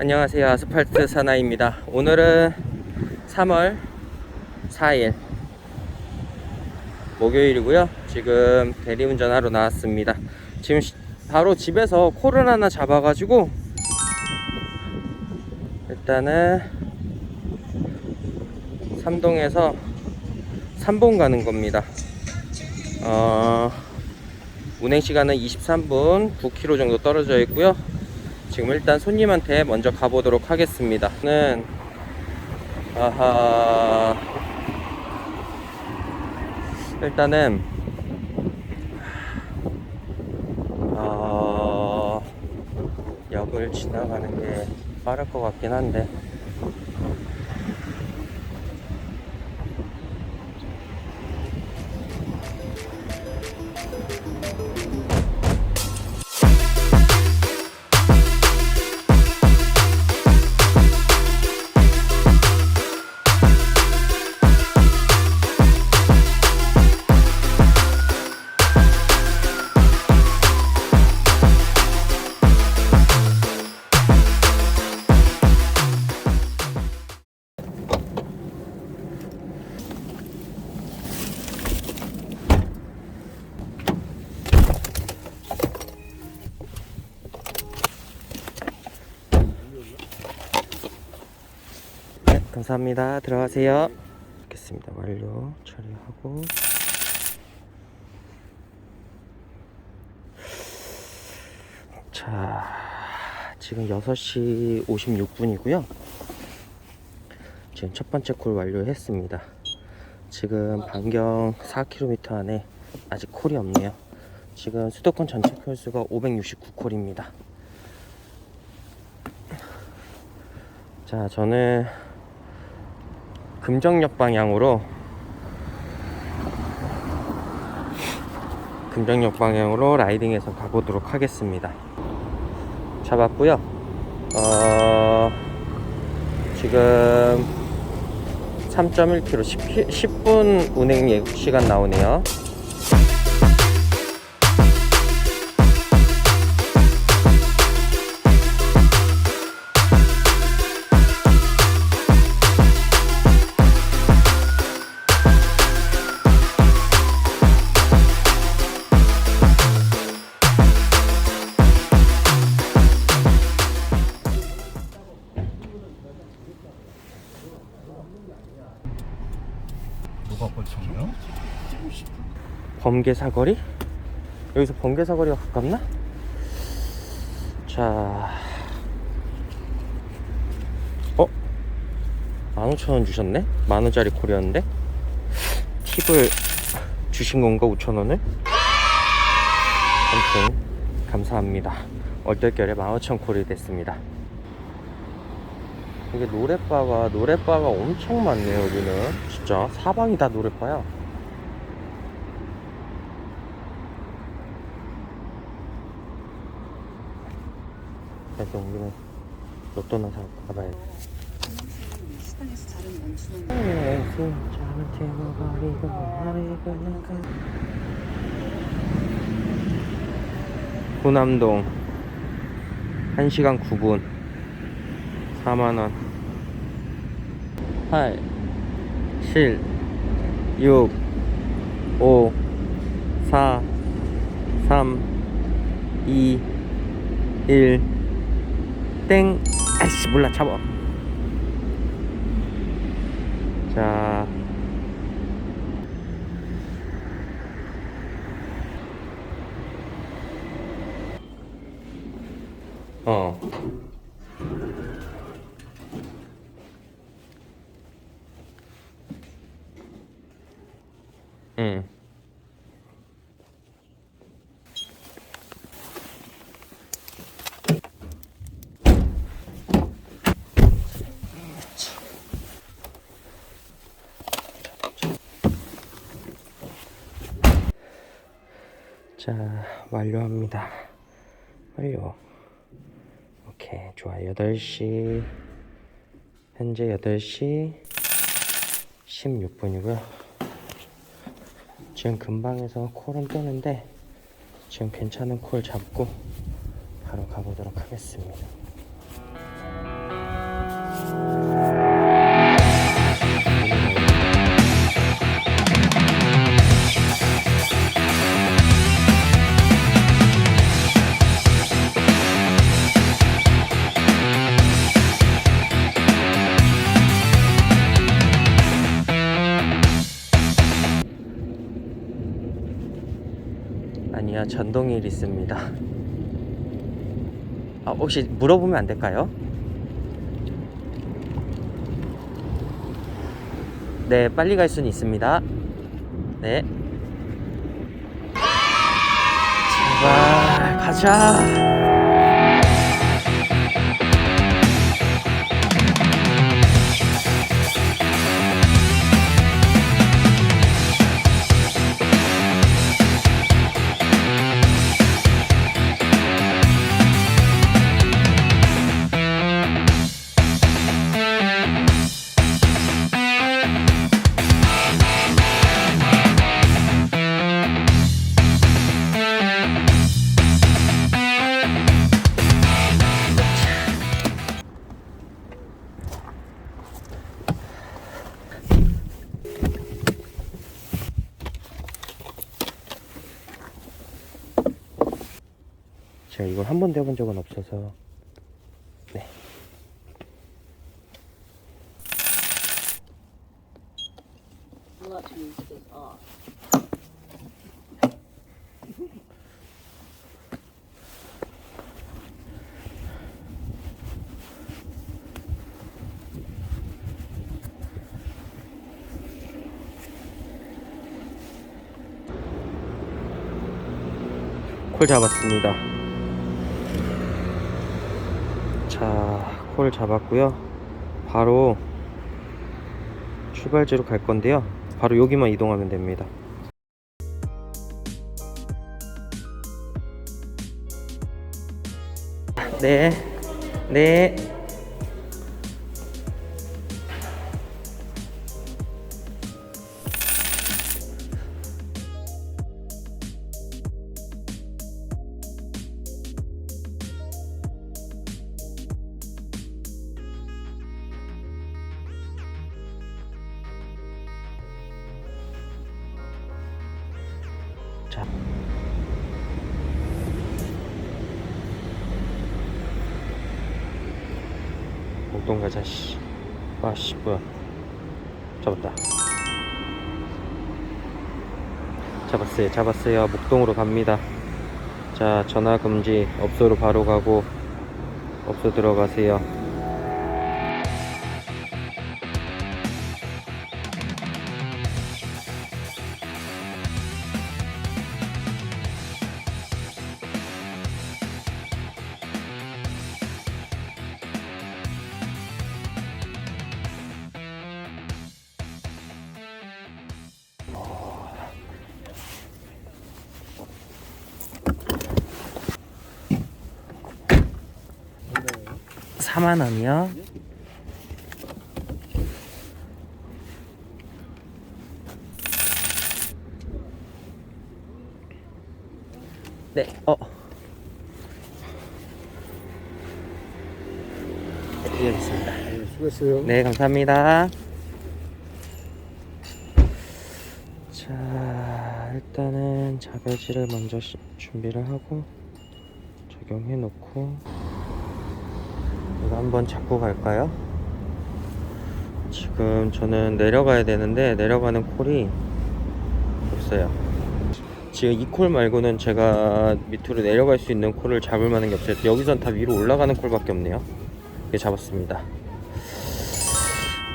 안녕하세요. 아스팔트 사나이입니다. 오늘은 3월 4일 목요일이고요. 지금 대리운전 하러 나왔습니다. 지금 시- 바로 집에서 콜을 하나 잡아가지고 일단은 삼동에서 3본 가는 겁니다. 어, 운행 시간은 23분 9km 정도 떨어져 있고요. 지금 일단 손님한테 먼저 가보도록 하겠습니다. 는 아하 일단은 어, 역을 지나가는 게 빠를 것 같긴 한데 네, 감사합니다. 들어가세요. 알겠습니다. 완료 처리하고 자, 지금 6시 56분이고요. 지금 첫 번째 콜 완료했습니다. 지금 반경 4km 안에 아직 콜이 없네요. 지금 수도권 전체 콜수가 569콜입니다. 자, 저는 금정역 방향으로 금정역 방향으로 라이딩해서 가보도록 하겠습니다. 잡았고요. 어, 지금 3.1km 10, 10분 운행 예- 시간 나오네요. 범계 사거리? 여기서 범계 사거리가 가깝나? 자, 어? 15,000원 주셨네? 만원짜리 콜이었는데? 팁을 주신 건가, 5,000원을? 아무튼, 감사합니다. 얼떨결에 15,000 콜이 됐습니다. 이게 노래바가, 노래바가 엄청 많네요, 여기는. 진짜. 사방이 다 노래바야. 그래서 우리는 로또나 사 가봐야 돼. 식당에서 자른 멈추는 호남동 1시간 9분. 4만원. 8 7 6 5 4 3 2 1 땡! 아이씨 몰라 잡아 자 어. 응. 자, 완료합니다. 완료. 오케이, 좋아. 8시. 현재 8시 16분이고요. 지금 근방에서 콜은 뜨는데, 지금 괜찮은 콜 잡고 바로 가보도록 하겠습니다. 전동일 있습니다. 아, 혹시 물어보면 안 될까요? 네, 빨리 갈 수는 있습니다. 네. 제발, 가자. 제가 이걸 한 번도 해본 적은 없어서. 네. 콜 잡았습니다. 자, 콜 잡았고요. 바로 출발지로 갈 건데요. 바로 여기만 이동하면 됩니다. 네, 네. 자. 목동 가자, 씨. 아, 씨, 뭐야. 잡았다. 잡았어요, 잡았어요. 목동으로 갑니다. 자, 전화 금지. 업소로 바로 가고, 업소 들어가세요. 사만 원이요? 네, 어. 네, 여기 있습니다. 수고했어요. 네, 감사합니다. 자, 일단은 자배지를 먼저 시- 준비를 하고 적용해 놓고 이거 한번 잡고 갈까요? 지금 저는 내려가야 되는데 내려가는 콜이 없어요. 지금 이 콜 말고는 제가 밑으로 내려갈 수 있는 콜을 잡을 만한 게 없어요. 여기선 다 위로 올라가는 콜밖에 없네요. 이게 잡았습니다.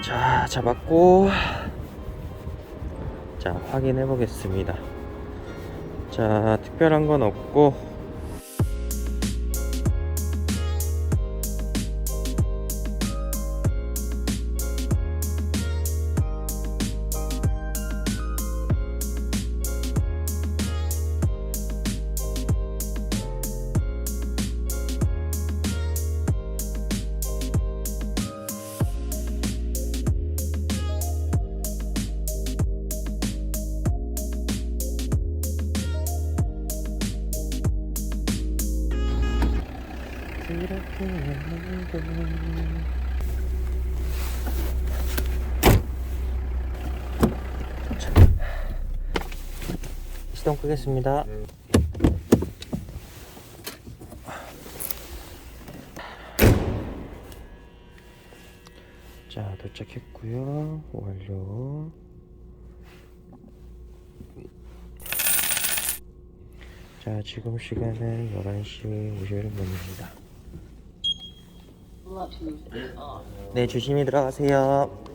자, 잡았고 자, 확인해 보겠습니다. 자, 특별한 건 없고 시동 끄겠습니다. 자, 도착했고요. 완료. 자, 지금 시간은 11시 51분입니다. 네, 조심히 들어가세요.